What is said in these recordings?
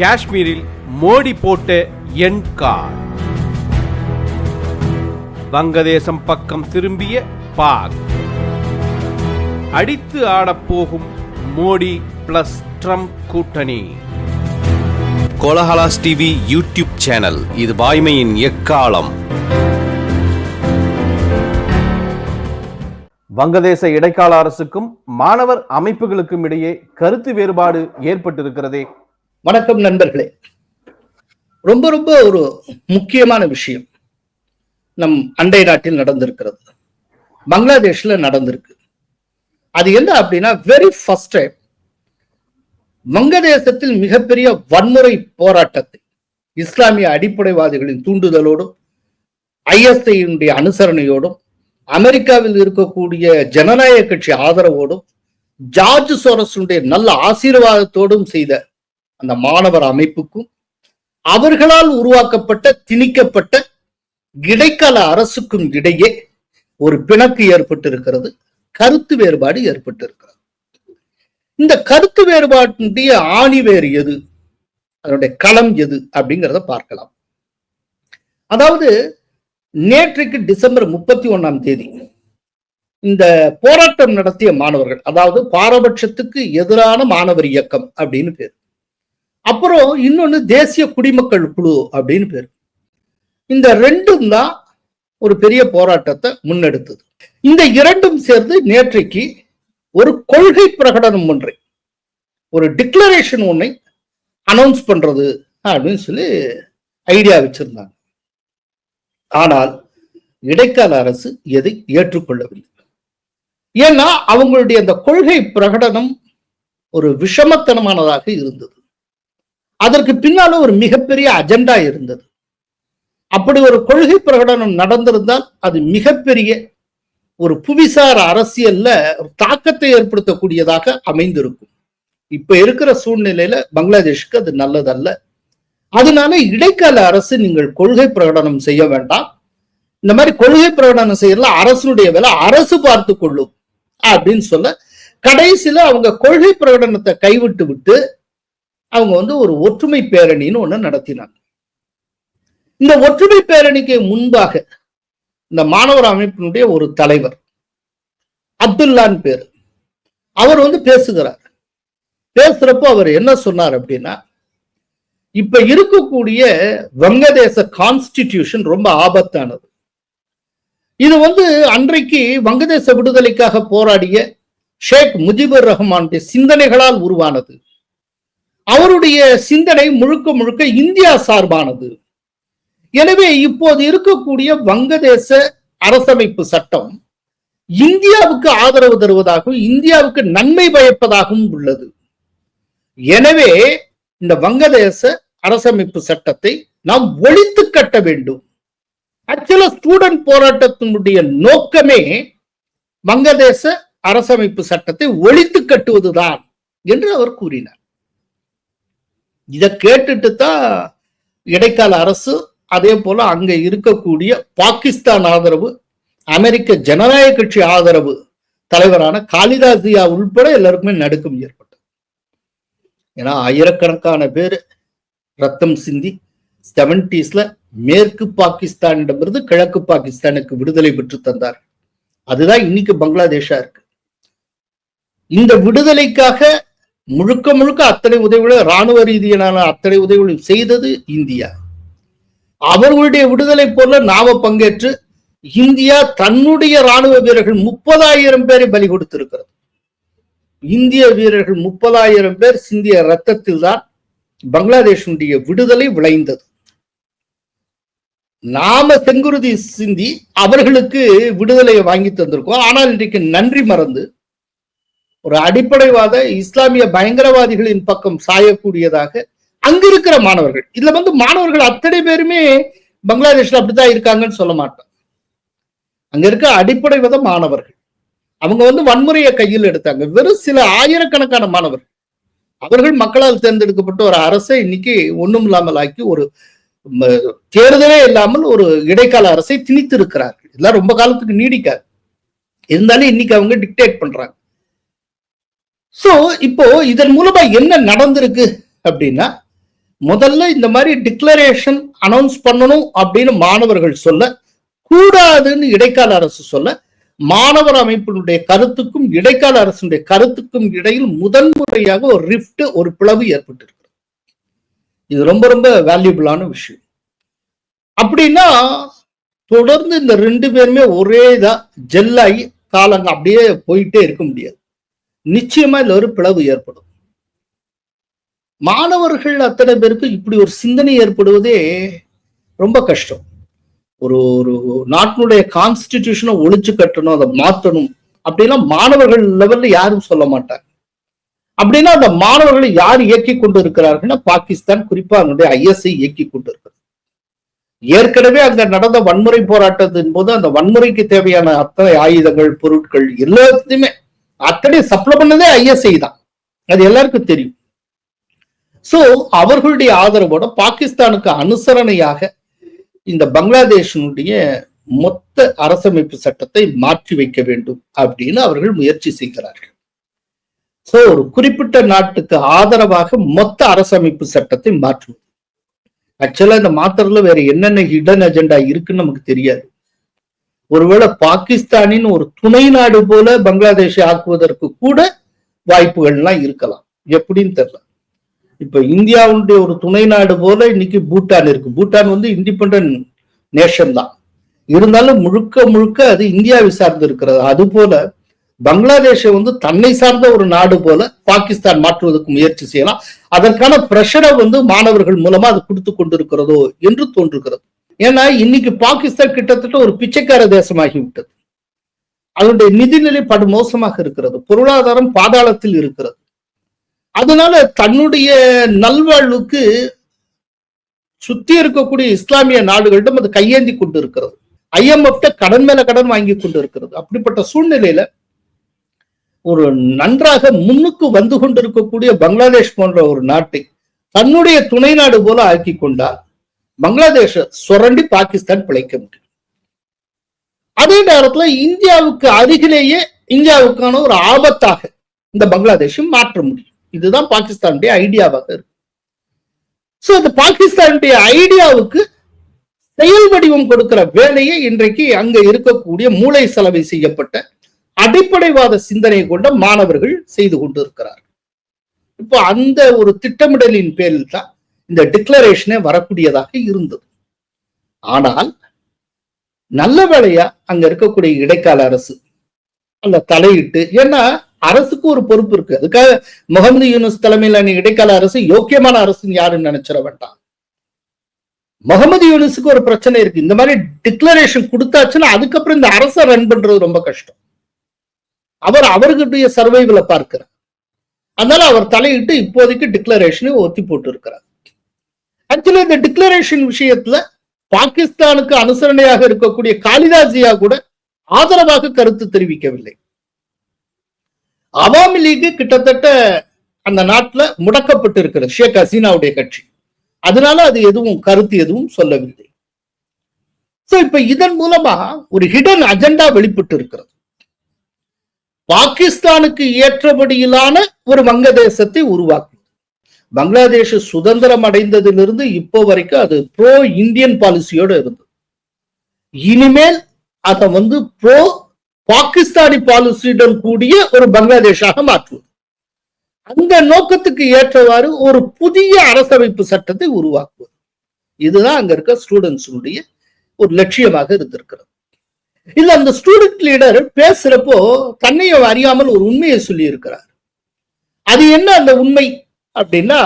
காஷ்மீரில் மோடி போட்ட எண் கார். வங்கதேசம் பக்கம் திரும்பிய பாக். அடித்து ஆடப்போகும் மோடி பிளஸ் ட்ரம்ப் கூட்டணி. கோலஹலாஸ் டிவி யூடியூப் சேனல் இது வாய்மையின் எக்காலம். வங்கதேச இடைக்கால அரசுக்கும் மாணவர் அமைப்புகளுக்கும் இடையே கருத்து வேறுபாடு ஏற்பட்டிருக்கிறதே வணக்கம் நண்பர்களே. ரொம்ப ரொம்ப ஒரு முக்கியமான விஷயம் நம் அண்டை நாட்டில் நடந்திருக்கிறது. பங்களாதேஷ்ல நடந்திருக்கு. அது என்ன அப்படின்னா வெரி ஃபர்ஸ்ட் டைம் வங்கதேசத்தில் மிகப்பெரிய வன்முறை போராட்டத்தை இஸ்லாமிய அடிப்படைவாதிகளின் தூண்டுதலோடும் ஐஎஸ்ஐயினுடைய அனுசரணையோடும் அமெரிக்காவில் இருக்கக்கூடிய ஜனநாயக கட்சி ஆதரவோடும் ஜார்ஜ் சோரஸுடைய நல்ல ஆசீர்வாதத்தோடும் செய்த அந்த மாணவர் அமைப்புக்கும் அவர்களால் உருவாக்கப்பட்ட திணிக்கப்பட்ட இடைக்கால அரசுக்கும் இடையே ஒரு பிணக்கு ஏற்பட்டிருக்கிறது கருத்து வேறுபாடு ஏற்பட்டிருக்கிறது. இந்த கருத்து வேறுபாட்டினுடைய ஆணிவேர் எது? அதனுடைய களம் எது? அப்படிங்கிறத பார்க்கலாம். அதாவது நேற்றைக்கு டிசம்பர் முப்பத்தி ஒண்ணாம் தேதி இந்த போராட்டம் நடத்திய மாணவர்கள் அதாவது பாரபட்சத்துக்கு எதிரான மாணவர் இயக்கம் அப்படின்னு பேர். அப்புறம் இன்னொன்னு தேசிய குடிமக்கள் குழு அப்படின்னு பேர். இந்த ரெண்டும் தான் ஒரு பெரிய போராட்டத்தை முன்னெடுத்தது. இந்த இரண்டும் சேர்ந்து நேற்றைக்கு ஒரு கொள்கை பிரகடனம் ஒன்றை ஒரு டிக்ளரேஷன் ஒன்றை அனௌன்ஸ் பண்றது அப்படின்னு சொல்லி ஐடியா வச்சிருந்தாங்க. ஆனால் இடைக்கால அரசு எதை ஏற்றுக்கொள்ளவில்லை. ஏன்னா அவங்களுடைய அந்த கொள்கை பிரகடனம் ஒரு விஷமத்தனமானதாக இருந்தது. அதற்கு பின்னால ஒரு மிகப்பெரிய அஜெண்டா இருந்தது. அப்படி ஒரு கொள்கை பிரகடனம் நடந்திருந்தால் அது மிகப்பெரிய ஒரு புவிசார் அரசியல்ல ஒரு தாக்கத்தை ஏற்படுத்தக்கூடியதாக அமைந்திருக்கும். இப்ப இருக்கிற சூழ்நிலையில பங்களாதேஷுக்கு அது நல்லதல்ல. அதனால இடைக்கால அரசு நீங்கள் கொள்கை பிரகடனம் செய்ய வேண்டாம். இந்த மாதிரி கொள்கை பிரகடனம் செய்யறதுல அரசனுடைய வேலை அரசு பார்த்து கொள்ளும் அப்படின்னு சொல்ல கடைசியில அவங்க கொள்கை பிரகடனத்தை கைவிட்டு விட்டு அவங்க வந்து ஒரு ஒற்றுமை பேரணின்னு ஒண்ணு நடத்தினாங்க. இந்த ஒற்றுமை பேரணிக்கு முன்பாக இந்த மாணவர் அமைப்பினுடைய ஒரு தலைவர் அப்துல்லான் பேரு. அவர் வந்து பேசுகிறார். பேசுறப்போ அவர் என்ன சொன்னார் அப்படின்னா இப்ப இருக்கக்கூடிய வங்கதேச கான்ஸ்டிடியூஷன் ரொம்ப ஆபத்தானது. இது வந்து அன்றைக்கு வங்கதேச விடுதலைக்காக போராடிய ஷேக் முஜிபுர் ரஹ்மானுடைய சிந்தனைகளால் உருவானது. அவருடைய சிந்தனை முழுக்க முழுக்க இந்தியா சார்பானது. எனவே இப்போது இருக்கக்கூடிய வங்கதேச அரசமைப்பு சட்டம் இந்தியாவுக்கு ஆதரவு தருவதாகவும் இந்தியாவுக்கு நன்மை பயப்பதாகவும் உள்ளது. எனவே இந்த வங்கதேச அரசமைப்பு சட்டத்தை நாம் ஒழித்து கட்ட வேண்டும். ஆக்சுவலா ஸ்டூடெண்ட் போராட்டத்தினுடைய நோக்கமே வங்கதேச அரசமைப்பு சட்டத்தை ஒழித்து கட்டுவதுதான் என்று அவர் கூறினார். இதை கேட்டுட்டு தான் இடைக்கால அரசு அதே போல அங்க இருக்கக்கூடிய பாகிஸ்தான் ஆதரவு அமெரிக்க ஜனநாயக கட்சி ஆதரவு தலைவரான காளிதாசியா உள்பட எல்லாருக்குமே நடுக்கம் ஏற்பட்டது. ஏன்னா ஆயிரக்கணக்கான பேர் ரத்தம் சிந்தி செவன்டிஸ்ல மேற்கு பாகிஸ்தானிடமிருந்து கிழக்கு பாகிஸ்தானுக்கு விடுதலை பெற்று தந்தார் அதுதான் இன்னைக்கு பங்களாதேஷா இருக்கு. இந்த விடுதலைக்காக முழுக்க முழுக்க அத்தனை உதவிகளை ராணுவ ரீதியிலான அத்தனை உதவிகளும் செய்தது இந்தியா. அவர்களுடைய விடுதலை போல நாம பங்கேற்று இந்தியா தன்னுடைய ராணுவ வீரர்கள் முப்பதாயிரம் பேரை பலி கொடுத்திருக்கிறது. இந்திய வீரர்கள் முப்பதாயிரம் பேர் சிந்திய ரத்தத்தில் தான் பங்களாதேஷனுடைய விடுதலை விளைந்தது. நாம செங்குருதி சிந்தி அவர்களுக்கு விடுதலையை வாங்கி தந்திருக்கோம். ஆனால் இன்றைக்கு நன்றி மறந்து ஒரு அடிப்படைவாத இஸ்லாமிய பயங்கரவாதிகளின் பக்கம் சாயக்கூடியதாக அங்க இருக்கிற மாணவர்கள். இதுல வந்து மாணவர்கள் அத்தனை பேருமே பங்களாதேஷ்ல அப்படித்தான் இருக்காங்கன்னு சொல்ல மாட்டோம். அங்க இருக்க அடிப்படைவாத மாணவர்கள். அவங்க வந்து வன்முறையை கையில் எடுத்தாங்க. வெறும் சில ஆயிரக்கணக்கான மாணவர்கள் அவர்கள் மக்களால் தேர்ந்தெடுக்கப்பட்ட ஒரு அரசை இன்னைக்கு ஒண்ணும் இல்லாமல் ஆக்கி ஒரு தேர்தலே இல்லாமல் ஒரு இடைக்கால அரசை திணித்து இருக்கிறார்கள் இதெல்லாம் ரொம்ப காலத்துக்கு நீடிக்காது. இருந்தாலும் இன்னைக்கு அவங்க டிக்டேட் பண்றாங்க. ஸோ இப்போ இதன் மூலமா என்ன நடந்திருக்கு அப்படின்னா முதல்ல இந்த மாதிரி டிக்ளரேஷன் அனௌன்ஸ் பண்ணணும் அப்படின்னு மாணவர்கள் சொல்ல கூடாதுன்னு இடைக்கால அரசு சொல்ல மாணவர் அமைப்பினுடைய கருத்துக்கும் இடைக்கால அரசுடைய கருத்துக்கும் இடையில் முதன்முறையாக ஒரு ரிஃப்ட் ஒரு பிளவு ஏற்பட்டிருக்கு இது ரொம்ப ரொம்ப வேல்யூபிளான விஷயம். அப்படின்னா தொடர்ந்து இந்த ரெண்டு பேருமே ஒரே இதா ஜெல்லாகி காலங்க அப்படியே போயிட்டே இருக்க முடியாது. நிச்சயமா இதுல ஒரு பிளவு ஏற்படும். மாணவர்கள் அத்தனை பேருக்கு இப்படி ஒரு சிந்தனை ஏற்படுவதே ரொம்ப கஷ்டம். ஒரு ஒரு நாட்டினுடைய கான்ஸ்டிடியூஷனை ஒழிச்சு கட்டணும் அதை மாத்தணும். அப்படின்னா மாணவர்கள் லெவல்ல யாரும் சொல்ல மாட்டாங்க. அப்படின்னா அந்த மாணவர்களை யார் இயக்கி கொண்டு இருக்கிறார்கள்னா பாகிஸ்தான் குறிப்பா அதனுடைய ஐஎஸ்ஐ இயக்கி கொண்டு இருக்கிறது ஏற்கனவே அங்க நடந்த வன்முறை போராட்டத்தின் போது அந்த வன்முறைக்கு தேவையான அத்தனை ஆயுதங்கள் பொருட்கள் எல்லாத்தையுமே அத்தனை சப்ளை பண்ணதே ஐஎஸ்ஐ தான். அது எல்லாருக்கும் தெரியும். சோ அவர்களுடைய ஆதரவோட பாகிஸ்தானுக்கு அனுசரணையாக இந்த பங்களாதேஷனுடைய மொத்த அரசமைப்பு சட்டத்தை மாற்றி வைக்க வேண்டும் அப்படின்னு அவர்கள் முயற்சி செய்கிறார்கள். சோ ஒரு குறிப்பிட்ட நாட்டுக்கு ஆதரவாக மொத்த அரசமைப்பு சட்டத்தை மாற்றுவது. ஆக்சுவலா இந்த மாத்துறதுல வேற என்னென்ன ஹிடன் அஜெண்டா இருக்குன்னு நமக்கு தெரியாது. ஒருவேளை பாகிஸ்தானின் ஒரு துணை நாடு போல பங்களாதேஷை ஆக்குவதற்கு கூட வாய்ப்புகள்லாம் இருக்கலாம். எப்படின்னு தெரியல. இப்ப இந்தியாவுடைய ஒரு துணை நாடு போல இன்னைக்கு பூட்டான் இருக்கு. பூட்டான் வந்து இண்டிபெண்ட் நேஷன் தான். இருந்தாலும் முழுக்க முழுக்க அது இந்தியாவை சார்ந்து இருக்கிறது. அது போல பங்களாதேஷை வந்து தன்னை சார்ந்த ஒரு நாடு போல பாகிஸ்தான் மாற்றுவதற்கு முயற்சி செய்யலாம். அதற்கான பிரஷரை வந்து மாணவர்கள் மூலமா அது கொடுத்து கொண்டிருக்கிறதோ என்று தோன்றுகிறது. ஏன்னா இன்னைக்கு பாகிஸ்தான் கிட்டத்தட்ட ஒரு பிச்சைக்கார தேசமாகி விட்டது அதனுடைய நிதிநிலை படு மோசமாக இருக்கிறது. பொருளாதாரம் பாதாளத்தில் இருக்கிறது. அதனால தன்னுடைய நல்வாழ்வுக்கு சுத்தி இருக்கக்கூடிய இஸ்லாமிய நாடுகளிடம் அது கையேந்தி கொண்டு இருக்கிறது ஐஎம்எஃப் கடன் மேல கடன் வாங்கி கொண்டு இருக்கிறது அப்படிப்பட்ட சூழ்நிலையில ஒரு நன்றாக முன்னுக்கு வந்து கொண்டிருக்கக்கூடிய பங்களாதேஷ் போன்ற ஒரு நாட்டை தன்னுடைய துணை நாடு போல ஆக்கி கொண்டால் பங்களாதேஷ சுரண்டி பாகிஸ்தான் பிழைக்க முடியும். அதே நேரத்துல இந்தியாவுக்கு அருகிலேயே இந்தியாவுக்கான ஒரு ஆபத்தாக இந்த பங்களாதேஷும் மாற்ற முடியும். இதுதான் பாகிஸ்தானுடைய ஐடியாவாக இருக்கு. சோ அந்த பாகிஸ்தானுடைய ஐடியாவுக்கு செயல் வடிவம் கொடுக்கிற வேலையை இன்றைக்கு அங்க இருக்கக்கூடிய மூளை செலவை செய்யப்பட்ட அடிப்படைவாத சிந்தனை கொண்ட மாணவர்கள் செய்து கொண்டு இருக்கிறார்கள் இப்போ அந்த ஒரு திட்டமிடலின் பேரில் தான் இந்த டிக்ளரேஷனே வரக்கூடியதாக இருந்தது. ஆனால் நல்ல வேலையா அங்க இருக்கக்கூடிய இடைக்கால அரசு அந்த தலையிட்டு ஏன்னா அரசுக்கு ஒரு பொறுப்பு இருக்கு. அதுக்காக முகமது யூனுஸ் தலைமையிலான இடைக்கால அரசு யோக்கியமான அரசுன்னு யாருன்னு நினைச்சிட வேண்டாம். முகமது யூனுஸுக்கு ஒரு பிரச்சனை இருக்கு. இந்த மாதிரி டிக்ளரேஷன் கொடுத்தாச்சுன்னா அதுக்கப்புறம் இந்த அரசை ரன் பண்றது ரொம்ப கஷ்டம். அவர் அவர்களுடைய சர்வைவலை பார்க்கிறார். அதனால அவர் தலையிட்டு இப்போதைக்கு டிக்ளரேஷனை ஒத்தி போட்டு இருக்கிறார் ஆக்சுவலி இந்த டிக்ளரேஷன் விஷயத்துல பாகிஸ்தானுக்கு அனுசரணையாக இருக்கக்கூடிய காளிதாசியா கூட ஆதரவாக கருத்து தெரிவிக்கவில்லை. அவாமி லீக் கிட்டத்தட்ட அந்த நாட்டுல முடக்கப்பட்டு இருக்கிறது ஷேக் ஹசீனாவுடைய கட்சி. அதனால அது எதுவும் கருத்து எதுவும் சொல்லவில்லை. சோ இப்ப இதன் மூலமா ஒரு ஹிடன் அஜெண்டா வெளிப்பட்டு இருக்கிறது. பாகிஸ்தானுக்கு ஏற்றபடியிலான ஒரு வங்கதேசத்தை உருவாக்கும் பங்களாதேஷ் சுதந்திரம் அடைந்ததிலிருந்து இப்போ வரைக்கும் அது ப்ரோ இந்தியன் பாலிசியோட இருந்தது. இனிமேல் அதை வந்து ப்ரோ பாகிஸ்தானி பாலிசியுடன் கூடிய ஒரு பங்களாதேஷாக மாற்றுவது. அந்த நோக்கத்துக்கு ஏற்றவாறு ஒரு புதிய அரசமைப்பு சட்டத்தை உருவாக்குவது. இதுதான் அங்க இருக்க ஸ்டூடெண்ட்ஸுடைய ஒரு லட்சியமாக இருந்திருக்கிறது. இல்ல அந்த ஸ்டூடெண்ட் லீடர் பேசுறப்போ தன்னையும் அறியாமல் ஒரு உண்மையை சொல்லி இருக்கிறார் அது என்ன அந்த உண்மை? அப்படின்னா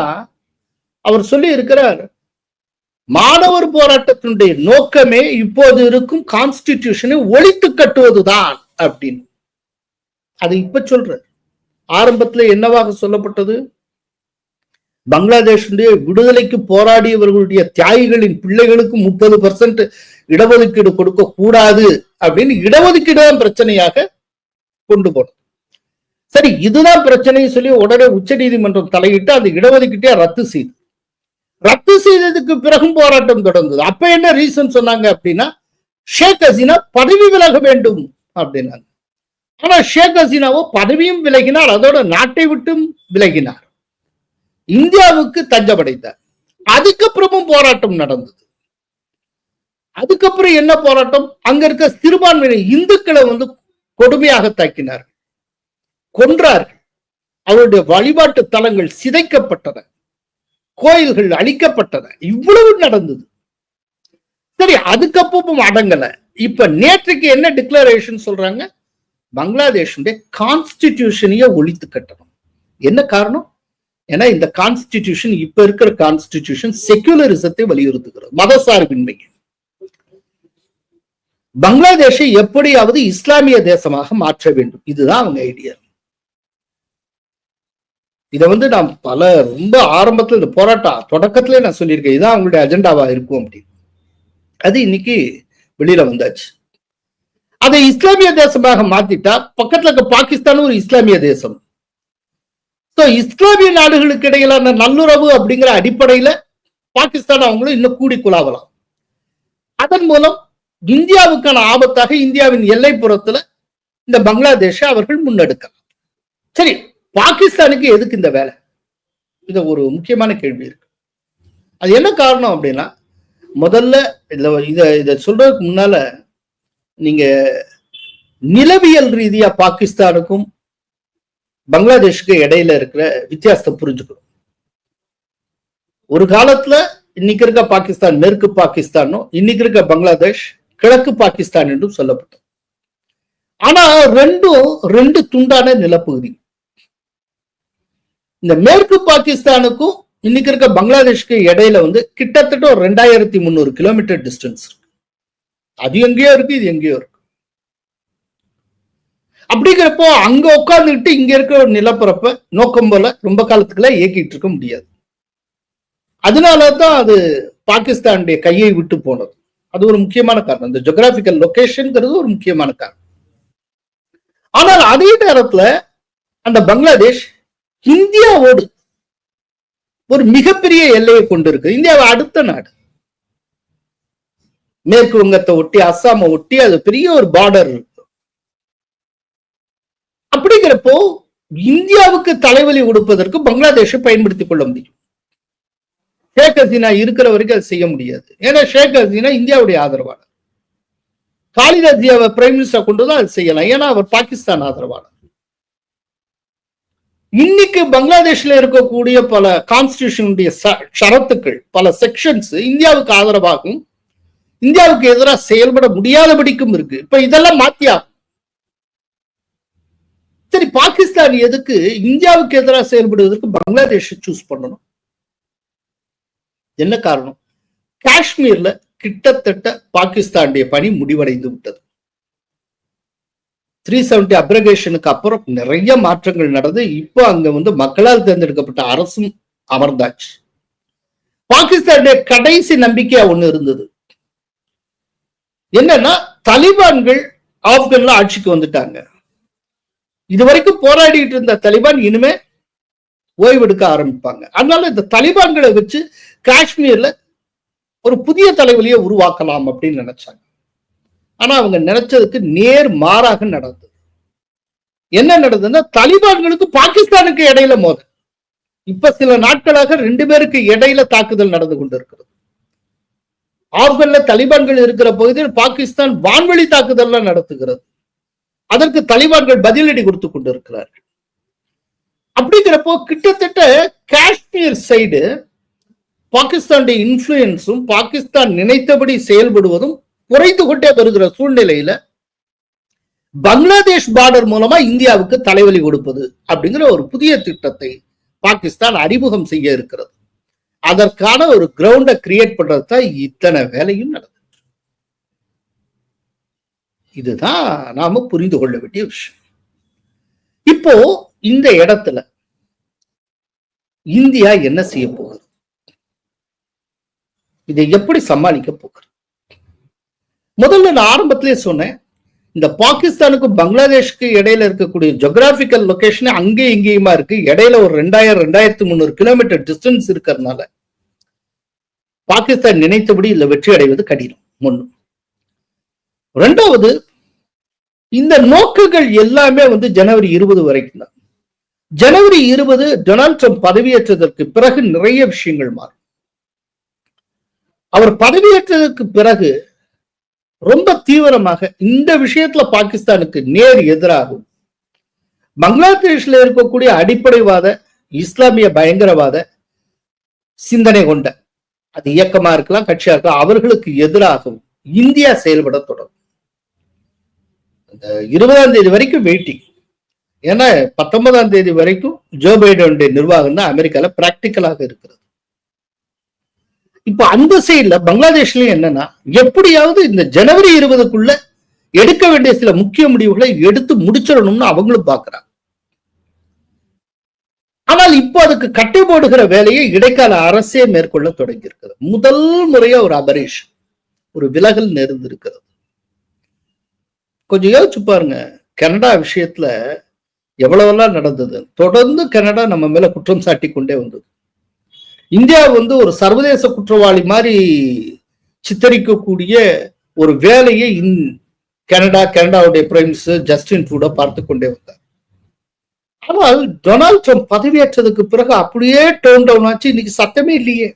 அவர் சொல்லி இருக்கிறார் மாணவர் போராட்டத்தினுடைய நோக்கமே இப்போது இருக்கும் கான்ஸ்டிடியூஷனை ஒழித்து கட்டுவதுதான் அப்படின்னு. அது இப்ப சொல்ற ஆரம்பத்துல என்னவாக சொல்லப்பட்டது? பங்களாதேஷனுடைய விடுதலைக்கு போராடியவர்களுடைய தியாகிகளின் பிள்ளைகளுக்கு முப்பது பர்சன்ட் இடஒதுக்கீடு கொடுக்க கூடாது அப்படின்னு இடஒதுக்கீடு தான் பிரச்சனையாக கொண்டு போனோம் சரி இதுதான் பிரச்சனை சொல்லி உடனே உச்ச நீதிமன்றம் தலையிட்டு அந்த இடஒதுக்கீட்டை ரத்து செய்து. ரத்து செய்ததுக்கு பிறகும் போராட்டம் தொடர்ந்தது அப்ப என்ன ரீசன் சொன்னாங்க அப்படின்னா ஷேக் ஹசீனா பதவி விலக வேண்டும் அப்படின்னாங்க. ஆனா ஷேக் ஹசீனாவோ பதவியும் விலகினார் அதோட நாட்டை விட்டும் விலகினார். இந்தியாவுக்கு தஞ்சமடைந்தார். அதுக்கப்புறமும் போராட்டம் நடந்தது. அதுக்கப்புறம் என்ன போராட்டம்? அங்க இருக்க சிறுபான்மையின இந்துக்களை வந்து கொடுமையாக தாக்கினார் கொன்றார்கள். அவருடைய வழிபாட்டு தலங்கள் சிதைக்கப்பட்டன. கோயில்கள் அழிக்கப்பட்டன. இவ்வளவு நடந்தது. சரி அதுக்கப்புறம் அடங்கல. இப்ப நேற்றுக்கு என்ன டிக்ளரேஷன் சொல்றாங்க? பங்களாதேஷுடைய கான்ஸ்டிடியூஷனையே ஒழித்து கட்டணும். என்ன காரணம்? ஏன்னா இந்த கான்ஸ்டிடியூஷன் இப்ப இருக்கிற கான்ஸ்டிடியூஷன் செக்குலரிசத்தை வலியுறுத்துகிறது. மதசார்பின்மை பங்களாதேஷை எப்படியாவது இஸ்லாமிய தேசமாக மாற்ற வேண்டும். இதுதான் அவங்க ஐடியா இதை வந்து நான் பல ரொம்ப ஆரம்பத்துல இந்த போராட்டம் தொடக்கத்திலே நான் சொல்லியிருக்கேன். இதான் அவங்களுடைய அஜெண்டாவா இருக்கும் அப்படின்னு. அது இன்னைக்கு வெளியில வந்தாச்சு. அதை இஸ்லாமிய தேசமாக மாத்திட்டா பக்கத்துல இருக்க பாகிஸ்தானும் ஒரு இஸ்லாமிய தேசம். So, இஸ்லாமிய நாடுகளுக்கு இடையிலான நல்லுறவு அப்படிங்கிற அடிப்படையில பாகிஸ்தான் அவங்களும் இன்னும் கூடி குலாவலாம் அதன் மூலம் இந்தியாவுக்கான ஆபத்தாக இந்தியாவின் எல்லைப்புறத்துல இந்த பங்களாதேஷை அவர்கள் முன்னெடுக்கலாம். சரி பாகிஸ்தானுக்கு எதுக்கு இந்த வேலை? இது ஒரு முக்கியமான கேள்வி இருக்கு. அது என்ன காரணம் அப்படின்னா முதல்ல இதுல இத இதை சொல்றதுக்கு முன்னால நீங்க நிலவியல் ரீதியா பாகிஸ்தானுக்கும் பங்களாதேஷுக்கு இடையில இருக்கிற வித்தியாசத்தை புரிஞ்சுக்கணும். ஒரு காலத்துல இன்னைக்கு இருக்க பாகிஸ்தான் மேற்கு பாகிஸ்தானும் இன்னைக்கு இருக்க பங்களாதேஷ் கிழக்கு பாகிஸ்தான் என்றும் சொல்லப்பட்டது. ஆனா ரெண்டும் ரெண்டு துண்டான நிலப்பகுதி. இந்த மேற்கு பாகிஸ்தானுக்கும் இன்னைக்கு இருக்க பங்களாதேஷ்க்கு இடையில வந்து கிட்டத்தட்ட ஒரு ரெண்டாயிரத்தி முந்நூறு கிலோமீட்டர் டிஸ்டன்ஸ் இருக்கு. அது எங்கேயோ இருக்கு இது எங்கேயோ இருக்கு. அப்படிங்கிறப்போ அங்க உட்கார்ந்துக்கிட்டு இங்க இருக்கிற ஒரு நிலப்பரப்ப நோக்கம் போல ரொம்ப காலத்துக்குலாம் இயக்கிட்டு இருக்க முடியாது. அதனாலதான் அது பாகிஸ்தானுடைய கையை விட்டு போனது. அது ஒரு முக்கியமான காரணம். இந்த ஜியோகிராபிக்கல் லொகேஷன்ங்கிறது ஒரு முக்கியமான காரணம். ஆனால் அதே நேரத்துல அந்த பங்களாதேஷ் இந்தியாவோடு ஒரு மிகப்பெரிய எல்லையை கொண்டிருக்கு. இந்தியாவை அடுத்த நாடு. மேற்கு வங்கத்தை ஒட்டி அஸ்ஸாமை ஒட்டி அது பெரிய ஒரு பார்டர் இருக்கு. அப்படிங்கிறப்போ இந்தியாவுக்கு தலைவலி கொடுப்பதற்கு பங்களாதேஷை பயன்படுத்திக் கொள்ள முடியும். ஷேக் ஹசீனா இருக்கிற வரைக்கும் அது செய்ய முடியாது. ஏன்னா ஷேக் ஹசீனா இந்தியாவுடைய ஆதரவாளர். காளிதாஸ் ஜியாவை பிரைம் மினிஸ்டர் கொண்டு தான் அது செய்யலாம். ஏன்னா அவர் பாகிஸ்தான் ஆதரவாளர். இன்னைக்கு பங்களாதேஷ்ல இருக்கக்கூடிய பல கான்ஸ்டியூஷனுடைய ஷரத்துக்கள் பல செக்ஷன்ஸ் இந்தியாவுக்கு ஆதரவாகும் இந்தியாவுக்கு எதிராக செயல்பட முடியாதபடிக்கும் இருக்கு. இப்ப இதெல்லாம் மாத்தியா? சரி பாகிஸ்தான் எதுக்கு இந்தியாவுக்கு எதிராக செயல்படுவதற்கு பங்களாதேஷ் சூஸ் பண்ணணும்? என்ன காரணம்? காஷ்மீர்ல கிட்டத்தட்ட பாகிஸ்தானுடைய பணி முடிவடைந்து விட்டது. த்ரீ செவன்டி அப்ரகேஷனுக்கு அப்புறம் நிறைய மாற்றங்கள் நடந்து இப்போ அங்க வந்து மக்களால் தேர்ந்தெடுக்கப்பட்ட அரசும் அமர்ந்தாச்சு. பாகிஸ்தானுடைய கடைசி நம்பிக்கையா ஒண்ணு இருந்தது. என்னன்னா தலிபான்கள் ஆப்கான்ல ஆட்சிக்கு வந்துட்டாங்க. இதுவரைக்கும் போராடிட்டு இருந்த தலிபான் இனிமே ஓய்வெடுக்க ஆரம்பிப்பாங்க. அதனால இந்த தலிபான்களை வச்சு காஷ்மீர்ல ஒரு புதிய தலைவலியை உருவாக்கலாம் அப்படின்னு நினைச்சாங்க. ஆனா அவங்க நினைச்சதுக்கு நேர் மாறாக நடந்தது. என்ன நடந்ததுன்னா தலிபான்களுக்கு பாகிஸ்தானுக்கு இடையில மோதல் இப்ப சில நாட்களாக ரெண்டு பேருக்கு இடையில தாக்குதல் நடந்து கொண்டிருக்கிறது. ஆப்கன்ல தலிபான்கள் இருக்கிற பகுதியில் பாகிஸ்தான் வான்வழி தாக்குதல்லாம் நடத்துகிறது. அதற்கு தலிபான்கள் பதிலடி கொடுத்து கொண்டிருக்கிறார்கள். அப்படிங்கிறப்போ கிட்டத்தட்ட காஷ்மீர் சைடு பாகிஸ்தானுடைய இன்ஃபுளுயன்ஸும் பாகிஸ்தான் நினைத்தபடி செயல்படுவதும் குறைந்து கொண்டே வருகிற சூழ்நிலையில பங்களாதேஷ் பார்டர் மூலமா இந்தியாவுக்கு தலைவலி கொடுப்பது அப்படிங்கிற ஒரு புதிய திட்டத்தை பாகிஸ்தான் அறிமுகம் செய்ய இருக்கிறது. அதற்கான ஒரு கிரவுண்டை கிரியேட் பண்றது தான் இத்தனை வேலையும் நடந்தது இதுதான் நாம புரிந்து கொள்ள வேண்டிய விஷயம். இப்போ இந்த இடத்துல இந்தியா என்ன செய்ய போகுது? இதை எப்படி சமாளிக்க போகிறது முதல்ல நான் ஆரம்பத்திலே சொன்னேன் இந்த பாகிஸ்தானுக்கும் பங்களாதேஷ்க்கு இடையில இருக்கக்கூடிய ஜியோகிராபிக்கல் லொகேஷனே அங்கே இங்கேயுமா இருக்கு. இடையில ஒரு ரெண்டாயிரம் ரெண்டாயிரத்தி முந்நூறு கிலோமீட்டர் டிஸ்டன்ஸ் இருக்கிறதுனால பாகிஸ்தான் நினைத்தபடி இதுல வெற்றி அடைவது கடினம் ஒண்ணு. ரெண்டாவது இந்த நோக்குகள் எல்லாமே வந்து ஜனவரி இருபது வரைக்கும் தான். ஜனவரி இருபது டொனால்ட் ட்ரம்ப் பதவியேற்றதற்கு பிறகு நிறைய விஷயங்கள் மாறும். அவர் பதவியேற்றதற்கு பிறகு ரொம்ப தீவிரமாக இந்த விஷயத்துல பாகிஸ்தானுக்கு நேர் எதிராகும். பங்களாதேஷ்ல இருக்கக்கூடிய அடிப்படைவாத இஸ்லாமிய பயங்கரவாத சிந்தனை கொண்ட அது இயக்கமா இருக்கலாம் கட்சியா இருக்கலாம் அவர்களுக்கு எதிராகவும் இந்தியா செயல்பட தொடங்கும். இந்த இருபதாம் தேதி வரைக்கும் வெயிட்டிங் ஏன்னா பத்தொன்பதாம் தேதி வரைக்கும் ஜோ பைடனுடைய நிர்வாகம் தான் அமெரிக்கால பிராக்டிக்கலாக இருக்கிறது. இப்ப அந்த சைடுல பங்களாதேஷ்லயும் என்னன்னா எப்படியாவது இந்த ஜனவரி இருபதுக்குள்ள எடுக்க வேண்டிய சில முக்கிய முடிவுகளை எடுத்து முடிச்சிடணும்னு அவங்களும் பாக்குறாங்க. ஆனால் இப்போ அதுக்கு கட்டை போடுகிற வேலையை இடைக்கால அரசே மேற்கொள்ள தொடங்கி இருக்கிறது முதல் முறையா ஒரு அபரேஷ் ஒரு விலகல் நேர்ந்திருக்கிறது. கொஞ்சம் யோசிச்சு பாருங்க கனடா விஷயத்துல எவ்வளவெல்லாம் நடந்தது. தொடர்ந்து கனடா நம்ம மேல குற்றம் சாட்டி கொண்டே வந்தது. இந்தியா வந்து ஒரு சர்வதேச குற்றவாளி மாதிரி சித்தரிக்கக்கூடிய ஒரு வேலையை இன் கனடா கனடாவுடைய பிரைம்ஸ் ஜஸ்டின் ட்ரூடோ பார்த்து கொண்டே வந்தார். ஆனால் டொனால்ட் ட்ரம்ப் பதவியேற்றதுக்கு பிறகு அப்படியே டோன் டவுன் ஆச்சு. இன்னைக்கு சத்தமே இல்லையே.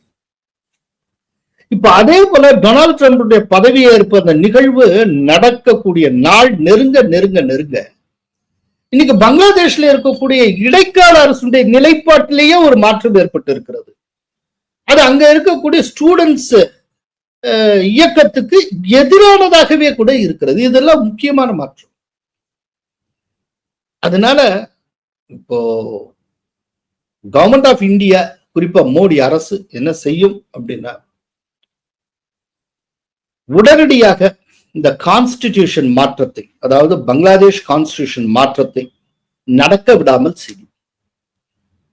இப்ப அதே போல டொனால்ட் ட்ரம்புடைய பதவியேற்பு அந்த நிகழ்வு நடக்கக்கூடிய நாள் நெருங்க நெருங்க நெருங்க. இன்னைக்கு பங்களாதேஷ்ல இருக்கக்கூடிய இடைக்கால அரசுடைய நிலைப்பாட்டிலேயே ஒரு மாற்றம் ஏற்பட்டு இருக்கிறது அது அங்க இருக்கக்கூடிய ஸ்டூடெண்ட்ஸ் இயக்கத்துக்கு எதிரானதாகவே கூட இருக்கிறது. இதெல்லாம் முக்கியமான மாற்றம். அதனால இப்போ கவர்மெண்ட் ஆஃப் இந்தியா குறிப்பா மோடி அரசு என்ன செய்யும் அப்படின்னா உடனடியாக இந்த கான்ஸ்டிடியூஷன் மாற்றத்தை அதாவது பங்களாதேஷ் கான்ஸ்டிடியூஷன் மாற்றத்தை நடக்க விடாமல் செய்யும்.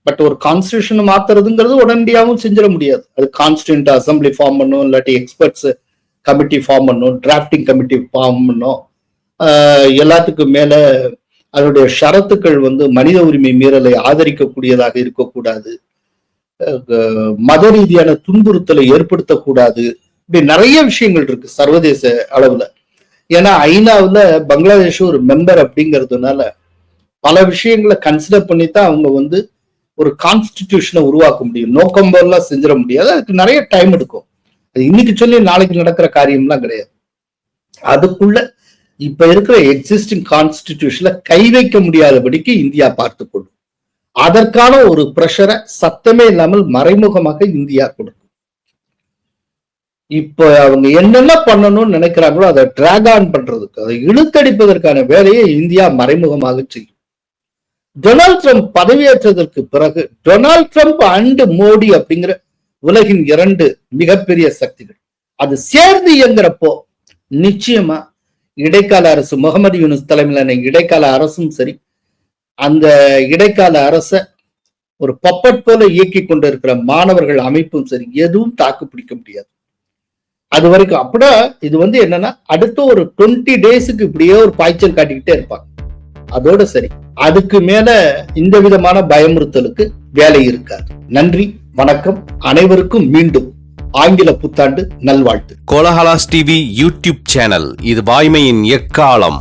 பட் ஒரு கான்ஸ்டியூஷன் மாத்துறதுங்கிறது உடனடியாகவும் செஞ்சிட முடியாது. அது கான்ஸ்டியூண்ட் அசம்பிளி ஃபார்ம் பண்ணும் இல்லாட்டி எக்ஸ்பர்ட்ஸ் கமிட்டி ஃபார்ம் பண்ணும் டிராஃப்டிங் கமிட்டி ஃபார்ம் பண்ணும். எல்லாத்துக்கும் மேல அதனுடைய ஷரத்துக்கள் வந்து மனித உரிமை மீறலை ஆதரிக்கக்கூடியதாக இருக்கக்கூடாது. மத ரீதியான துன்புறுத்தலை ஏற்படுத்தக்கூடாது. இப்படி நிறைய விஷயங்கள் இருக்கு சர்வதேச அளவுல. ஏன்னா ஐநாவில் பங்களாதேஷ் ஒரு மெம்பர் அப்படிங்கிறதுனால பல விஷயங்களை கன்சிடர் பண்ணி தான் அவங்க வந்து ஒரு கான்ஸ்டிடியூஷனை உருவாக்க முடியும். நோக்கம்பெல்லாம் செஞ்சிட முடியாது. அதுக்கு நிறைய டைம் எடுக்கும். அது இன்னைக்கு சொல்லி நாளைக்கு நடக்கிற காரியம்லாம் கிடையாது. அதுக்குள்ள இப்ப இருக்கிற எக்ஸிஸ்டிங் கான்ஸ்டிடியூஷன்ல கை வைக்க முடியாதபடிக்கு இந்தியா பார்த்து கொள்ளும். அதற்கான ஒரு ப்ரெஷரை சத்தமே இல்லாமல் மறைமுகமாக இந்தியா கொடுக்கும். இப்ப அவங்க என்னென்ன பண்ணணும்னு நினைக்கிறாங்களோ அதை டிராக் ஆன் பண்றதுக்கு அதை இழுத்தடிப்பதற்கான வேலையை இந்தியா மறைமுகமாக செய்யும். டொனால்ட் ட்ரம்ப் பதவியேற்றதற்கு பிறகு டொனால்ட் ட்ரம்ப் அண்டு மோடி அப்படிங்கிற உலகின் இரண்டு மிகப்பெரிய சக்திகள். அது சேர்ந்து இயங்குறப்போ நிச்சயமா இடைக்கால அரசு முகமது யூனுஸ் தலைமையிலான இடைக்கால அரசும் சரி அந்த இடைக்கால அரச ஒரு பப்பட் போல இயக்கி கொண்டிருக்கிற மாணவர்கள் அமைப்பும் சரி எதுவும் தாக்கு பிடிக்க முடியாது. அது வரைக்கும் அப்படின்னா இது வந்து என்னன்னா அடுத்த ஒரு டுவெண்ட்டி டேஸுக்கு இப்படியே ஒரு பாய்ச்சல் காட்டிக்கிட்டே இருப்பாங்க. அதோட சரி. அதுக்கு மேல இந்த விதமான பயமுறுத்தலுக்கு வேலை இருக்காது. நன்றி வணக்கம். அனைவருக்கும் மீண்டும் ஆங்கில புத்தாண்டு நல்வாழ்த்து. Kolahalas TV YouTube channel. இது வாய்மையின் எக்காலம்.